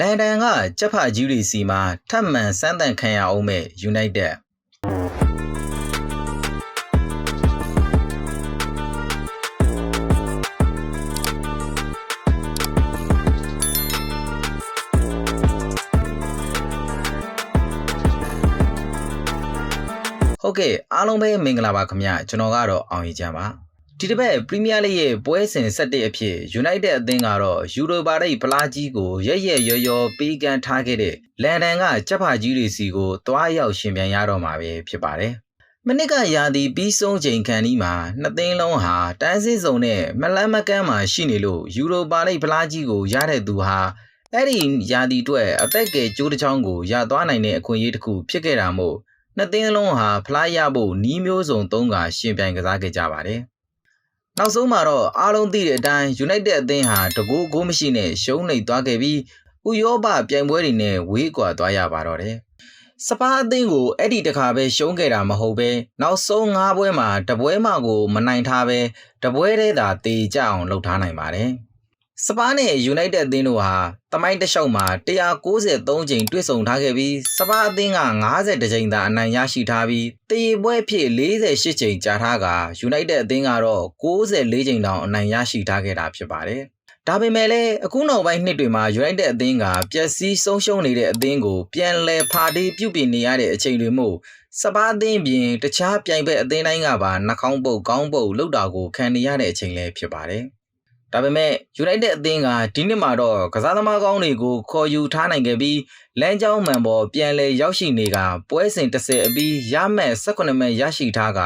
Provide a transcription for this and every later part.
လန်ဒန်ကကြက်ဖကြီးတွေစီမှာထပ်မံစမ်းသပ်ခံရအောင်မဲ့ United ဟုတ်ကဲ့အားလုံးပဲမင်္ဂလာပါခင်ဗျကျွန်တော်ကတော့အောင်ရီချမ်းပါ ဒီတစ်ပတ်ပရီးမီးယားလိရဲ့ပွဲစဉ်7အဖြစ် United အသင်းကတော့ယူရိုပါရိတ်ဖလားကြီးကိုရက်ရက်ရော်ရော်ပေးကမ်းထားခဲ့တဲ့လန်ဒန်ကကြက်ဖာကြီးတွေစီကိုတွားရောက်ရှင်ပြန်ရတော့မှာပဲဖြစ်ပါတယ်မနစ်ကရာသီပြီးဆုံးချိန်ခန်းဒီမှာနှစ်သိန်းလုံးဟာတန်းစစ်စုံနဲ့မလန်းမကန်းမှာရှိနေလို့ယူရိုပါရိတ်ဖလားကြီးကိုရတဲ့သူဟာအဲ့ဒီရာသီအတွက်အသက်ကယ်ကျိုးတစ်ချောင်းကိုရသွားနိုင်တဲ့အခွင့်အရေးတစ်ခုဖြစ်ခဲ့တာမို့နှစ်သင်းလုံးဟာဖလားရဖို့နီးမျိုးစုံသုံးကရှင်ပြိုင်ကစားခဲ့ကြပါတယ်။ နောက်ဆုံးမှာတော့အားလုံးသိတဲ့အတိုင်း United အသင်းဟာတကူဂိုးမရှိနဲ့ရှုံးနေသွားခဲ့ပြီးဥရောပပြိုင်ပွဲတွေနဲ့ဝေးကွာသွားရပါတော့တယ်။စပါးအသင်းကိုအဲ့ဒီတခါပဲရှုံးခဲ့တာမဟုတ်ပဲနောက်ဆုံး၅ပွဲမှာတပွဲမှကို မနိုင်ထားပဲတပွဲတည်းသာတေကြအောင်လှုပ်ထားနိုင်ပါတယ်။ စပါးနဲ့ United အသင်းတို့ဟာတမိုင်းတစ်လျှောက်မှာ193ချိန်တွေ့ဆုံထားခဲ့ပြီးစပါးအသင်းက90ချိန်သာအနိုင်ရရှိထားပြီးတရီပွဲဖြစ်48ချိန်ကြာထားက United အသင်းကတော့94ချိန်တောင်အနိုင်ရရှိထားခဲ့တာဖြစ်ပါတယ်။ဒါပေမဲ့လည်းအခုနောက်ပိုင်းနှစ်တွေမှာ United အသင်းကပျက်စီးဆုံးရှုံးနေတဲ့အသင်းကိုပြန်လည်ဖာတီးပြုပြင်နေရတဲ့အချိန်တွေမို့စပါးအသင်းပြင်တခြားပြိုင်ဘက်အသင်းတိုင်းကပါနှာခေါင်းပုတ်ကောင်းပုတ်လောက်တာကိုခံနေရတဲ့အချိန်လည်းဖြစ်ပါတယ်။ ဒါပေမဲ့ United အသင်းကဒီနှစ်မှာတော့ကစားသမားကောင်းတွေကိုခေါ်ယူထားနိုင်ခဲ့ပြီးလမ်းကြောင်းမှန်ပေါ်ပြန်လည်ရောက်ရှိနေကပွဲစဉ်30အပြီးရမှတ်18မှတ်ရရှိထားက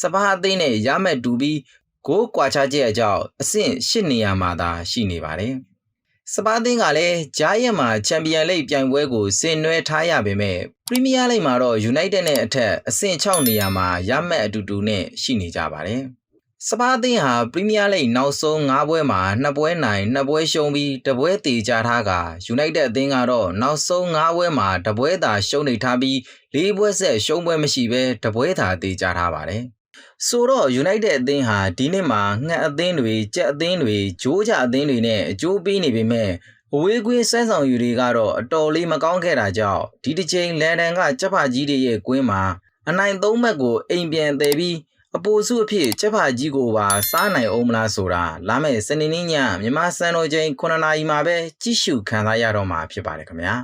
စပါးအသင်းနဲ့ရမှတ်တူပြီးဂိုးကွာခြားချက်အကြောင်းအဆင့်8နေရာမှာသာရှိနေပါတယ်။စပါးအသင်းကလည်းဂျားရက်မှာချန်ပီယံလိဂ်ပြိုင်ပွဲကိုဆင်နွှဲထားရပေမဲ့ပရီးမီးယားလိဂ်မှာတော့ United နဲ့အထက်အဆင့်6နေရာမှာရမှတ်အတူတူနဲ့ရှိနေကြပါတယ်။ စပါးအသင်းဟာပရီးမီးယားလိဂ်နောက်ဆုံး၅ပွဲမှာ2ပွဲနိုင်2ပွဲရှုံးပြီးတပွဲတေချထားက United အသင်းကတော့နောက်ဆုံး၅ပွဲမှာတပွဲသာရှုံးနေထားပြီး၄ပွဲဆက်ရှုံးပွဲမရှိဘဲတပွဲသာတေချထားပါတယ်။ဆိုတော့ United အသင်းဟာဒီနှစ်မှာငှက်အသင်းတွေကြက်အသင်းတွေဂျိုးကြအသင်းတွေနဲ့အကျိုးပေးနေပေမဲ့အဝေးကွင်းစမ်းဆောင်ယူတွေကတော့အတော်လေးမကောင်းခဲ့တာကြောင့်ဒီတစ်ချိန်လန်ဒန်ကကြက်ဖာကြီးတွေရဲ့ကွင်းမှာအနိုင်၃မှတ်ကိုအိမ်ပြန်တည်ပြီး အပူစုအဖြစ်ချက်ဖာကြီးကိုပါစားနိုင်အောင်မလားဆိုတာလာမယ့်စနေနေ့ညမြန်မာစံတော်ချိန်9နာရီမှာပဲကြည့်ရှုခံစားရတော့မှာဖြစ်ပါတယ်ခင်ဗျာ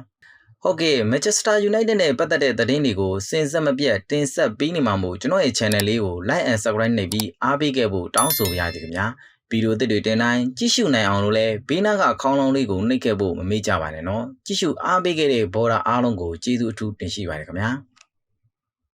ဟုတ်ကဲ့ Manchester United နဲ့ပတ်သက်တဲ့သတင်းတွေကိုစင်ဆက်မပြတ်တင်ဆက်ပေးနေမှာမို့ကျွန်တော်ရဲ့ channel လေးကို like and subscribe နှိပ်ပြီးအားပေးခဲ့ဖို့တောင်းဆိုပါရစေခင်ဗျာဗီဒီယိုသစ်တွေတင်တိုင်းကြည့်ရှုနိုင်အောင်လို့လည်းဘေးနားကခေါင်းလုံးလေးကိုနှိပ်ခဲ့ဖို့မမေ့ကြပါနဲ့နော်ကြည့်ရှုအားပေးခဲ့တဲ့ဘော်ဒါအားလုံးကိုကျေးဇူးအထူးတင်ရှိပါတယ်ခင်ဗျာ